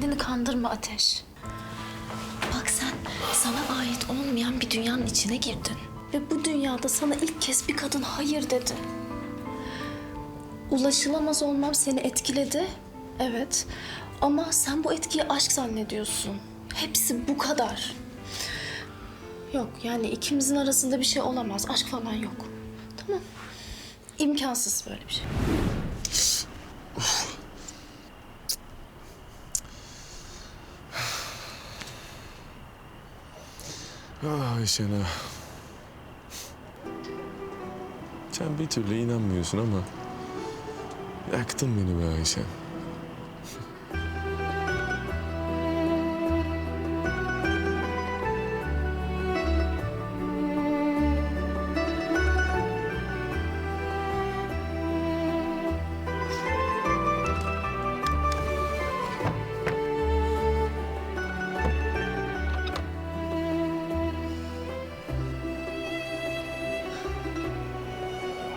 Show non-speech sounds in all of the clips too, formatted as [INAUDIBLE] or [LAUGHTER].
kendini kandırma Ateş. Bak sen sana ait olmayan bir dünyanın içine girdin. Ve bu dünyada sana ilk kez bir kadın hayır dedi. Ulaşılamaz olmam seni etkiledi. Evet. Ama sen bu etkiyi aşk zannediyorsun. Hepsi bu kadar. Yok yani ikimizin arasında bir şey olamaz. Aşk falan yok. Tamam. İmkansız böyle bir şey. Ah Ayşen ah. Sen bir türlü inanmıyorsun ama... Yaktın beni be Ayşen.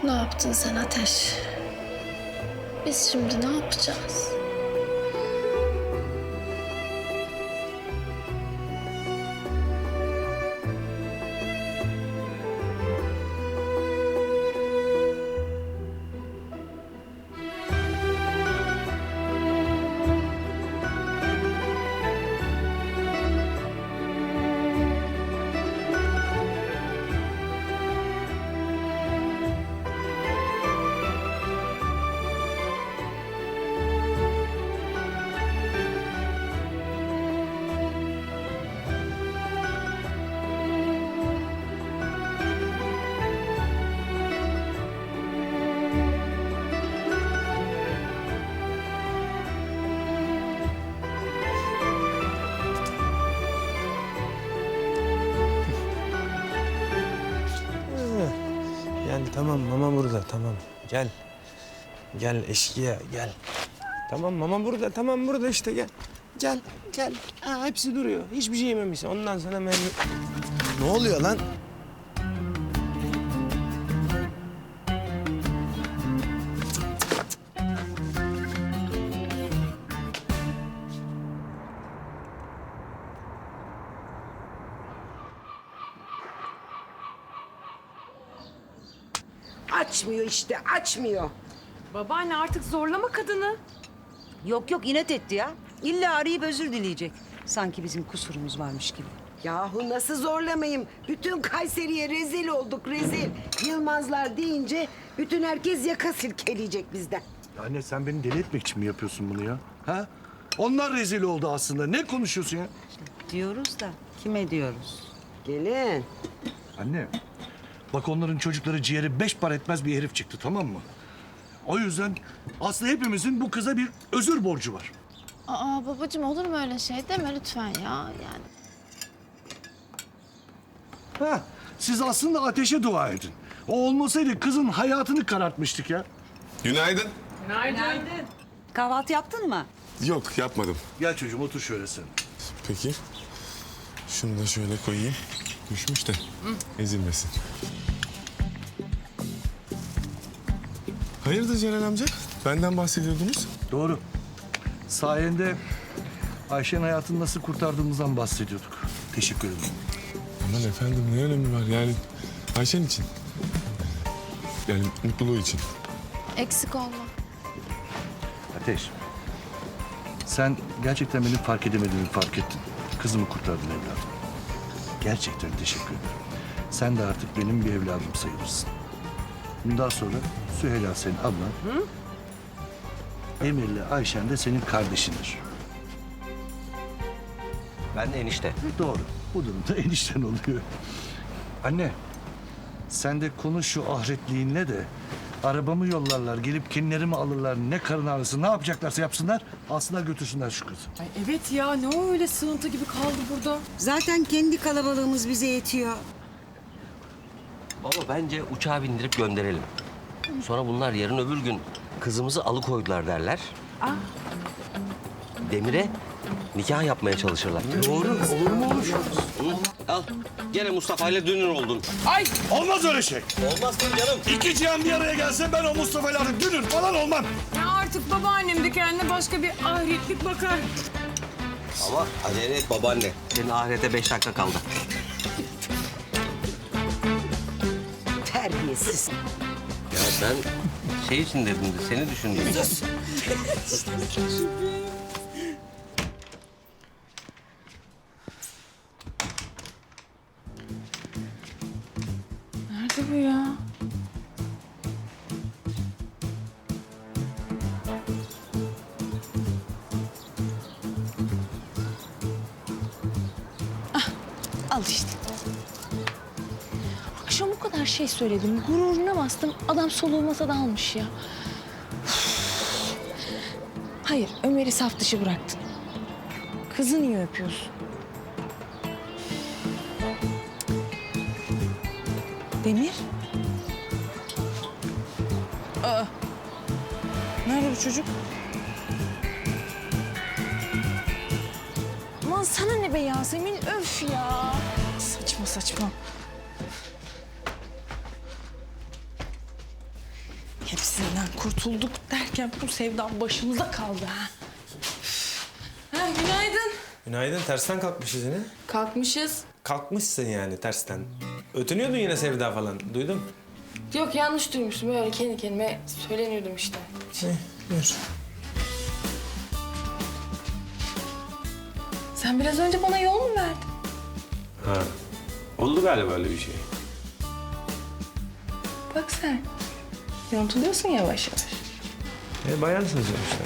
Ne yaptın sen Ateş? Biz şimdi ne yapacağız? Tamam mama burada tamam. Gel. Gel eşkıya gel. Tamam mama burada tamam burada işte gel. Gel gel. Ha, hepsi duruyor. Hiçbir şey yememişsin. Ondan sonra ben... Ne oluyor lan? Açmıyor işte, açmıyor. Babaanne artık zorlama kadını. Yok yok inat etti ya. İlla arayıp özür dileyecek. Sanki bizim kusurumuz varmış gibi. Yahu nasıl zorlamayayım? Bütün Kayseri'ye rezil olduk, rezil. Yılmazlar deyince bütün herkes yaka silkeleyecek bizden. Anne sen beni deli etmek için mi yapıyorsun bunu ya? Ha? Onlar rezil oldu aslında. Ne konuşuyorsun ya? Diyoruz da kime diyoruz? Gelin. Anne, bak onların çocukları ciğeri beş par etmez bir herif çıktı tamam mı? O yüzden aslında hepimizin bu kıza bir özür borcu var. Aa babacığım olur mu öyle şey deme lütfen ya yani. Ha, siz aslında ateşe dua edin. O olmasaydı kızın hayatını karartmıştık ya. Günaydın. Kahvaltı yaptın mı? Yok yapmadım. Gel çocuğum otur şöyle sen. Peki. Şunu da şöyle koyayım. Düşmüş de ezilmesin. Hayırdır Celal amca? Benden bahsediyordunuz. Doğru. Sayende Ayşe'nin hayatını nasıl kurtardığımızdan bahsediyorduk. Teşekkür ederim. Aman efendim ne önemi var yani Ayşen için. Yani mutluluğu için. Eksik olma. Ateş. Sen gerçekten benim fark edemediğimi fark ettin. Kızımı kurtardın evladım. Gerçekten teşekkür ederim. Sen de artık benim bir evladım sayılırsın. Bundan sonra Süheyla senin ablan. Emir'le Ayşen de senin kardeşindir. Ben de enişte. Doğru. Bu durumda [LAUGHS] enişten oluyor. Anne, sen de konuş şu ahretliğinle de arabamı yollarlar, gelip kinlerimi alırlar, ne karın ağrısı, ne yapacaklarsa yapsınlar, alsınlar götürsünler şu kızı. Ay evet ya ne o öyle sığıntı gibi kaldı burada. Zaten kendi kalabalığımız bize yetiyor. Baba bence uçağa bindirip gönderelim. Sonra bunlar yarın öbür gün kızımızı alıkoydular derler. Demir'e nikah yapmaya çalışırlar. Doğru, olur mu olur? Al. Gene Mustafa ile dünür oldun. Olmaz öyle şey. Olmaz tabii canım. İki cihan bir araya gelse ben o Mustafa'yla artık dünür falan olmam. Ya artık babaannem de kendine başka bir ahretlik bakar. Ama acele et babaanne. Senin ahirete beş dakika kaldı. Terbiyesiz. Ya ben şey için dedim de seni düşündüm. Nerede bu ya? Ah, al işte. O kadar şey söyledim. Gururuna bastım. Adam soluğu masada almış ya. Hayır, Ömer'i saf dışı bıraktın. Kızı niye öpüyorsun? Demir? Aa. Nerede bu çocuk? Aman sana ne be Yasemin? Öf ya. Saçma saçma. Hepsinden kurtulduk derken bu sevdan başımıza kaldı ha. Ha, günaydın. Günaydın. Tersten kalkmışız yine. Kalkmışız. Kalkmışsın yani tersten. Ötünüyordun yine Sevda falan. Duydum. Yok yanlış duymuştum. Böyle kendi kendime söyleniyordum işte. Ne? Buyur. Sen biraz önce bana yol mu verdin? Ha. Oldu galiba öyle bir şey. Bak sen. Yontuluyorsun yavaş yavaş. E, bayansınız işte.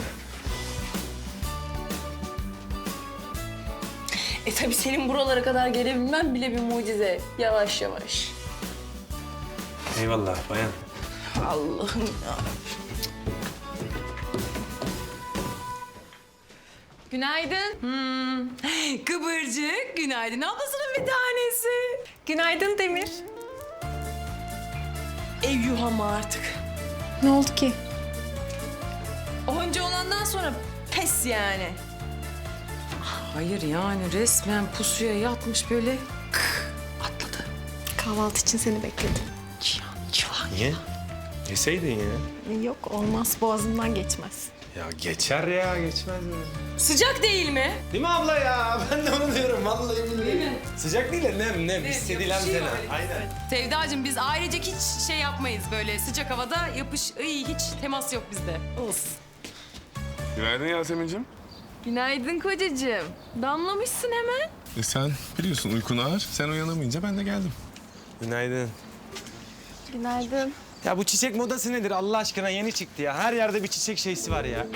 E tabii senin buralara kadar gelebilmem bile bir mucize. Yavaş yavaş. Eyvallah bayan. Allah'ım ya. Günaydın. Hmm. Kıvırcık, günaydın ablasının bir tanesi. Günaydın Demir. Ev yuhama artık. Ne oldu ki? Onca olandan sonra pes yani. Hayır yani resmen pusuya yatmış böyle kıh, atladı. Kahvaltı için seni bekledim. Niye? Yeseydin ya. Yok olmaz boğazımdan geçmez. Ya geçer ya geçmez mi? Sıcak değil mi? Değil mi abla ya? [LAUGHS] Ben de onu diyorum vallahi billahi. Sıcak değil de nem nem hissedilen yapışıyor fena. Aynen. Sevdacığım biz ailecek hiç şey yapmayız böyle sıcak havada yapış iyi hiç temas yok bizde. Olsun. Günaydın Yasemin'cim. Günaydın kocacığım. Damlamışsın hemen. E sen biliyorsun uykun ağır. Sen uyanamayınca ben de geldim. Günaydın. Günaydın. Ya bu çiçek modası nedir Allah aşkına yeni çıktı ya. Her yerde bir çiçek şeysi var ya.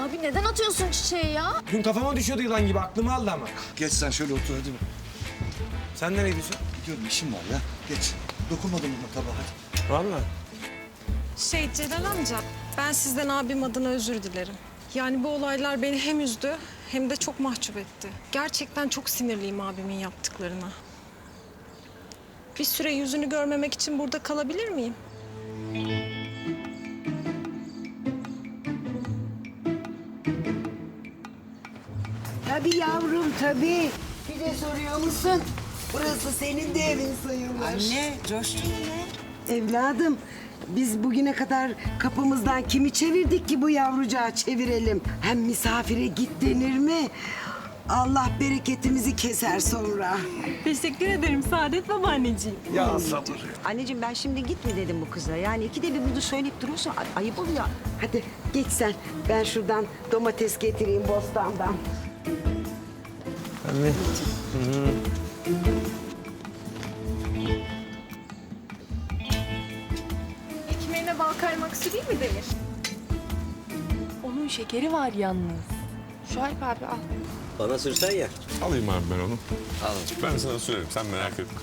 Abi neden atıyorsun çiçeği ya? Dün kafama düşüyordu yılan gibi aklımı aldı ama. Geç sen şöyle otur hadi. Sen nereye gidiyorsun? Gidiyorum işim var ya. Geç. Dokunmadım buna tabağa hadi. Vallahi. Şey Celal amca, ben sizden abim adına özür dilerim. Yani bu olaylar beni hem üzdü hem de çok mahcup etti. Gerçekten çok sinirliyim abimin yaptıklarına. Bir süre yüzünü görmemek için burada kalabilir miyim? Tabii yavrum tabii. Bir de soruyor musun? Burası senin de evin sayılır. Anne coştun yine. Evladım biz bugüne kadar kapımızdan kimi çevirdik ki bu yavrucağı çevirelim? Hem misafire git denir mi? Allah bereketimizi keser sonra. Teşekkür ederim Saadet babaanneciğim. Ya sabır. Anneciğim ben şimdi gitme dedim bu kıza. Yani ikide bir bunu söyleyip duruyorsun. Ay- Ayıp oluyor. Hadi geç sen. Ben şuradan domates getireyim bostandan. Anne. Ekmeğine bal kaymak süreyim mi Demir? Onun şekeri var yalnız. Şuayb abi al. Bana sürsen ya. Alayım abi ben onu. Al. Ben sana sürerim sen merak etme.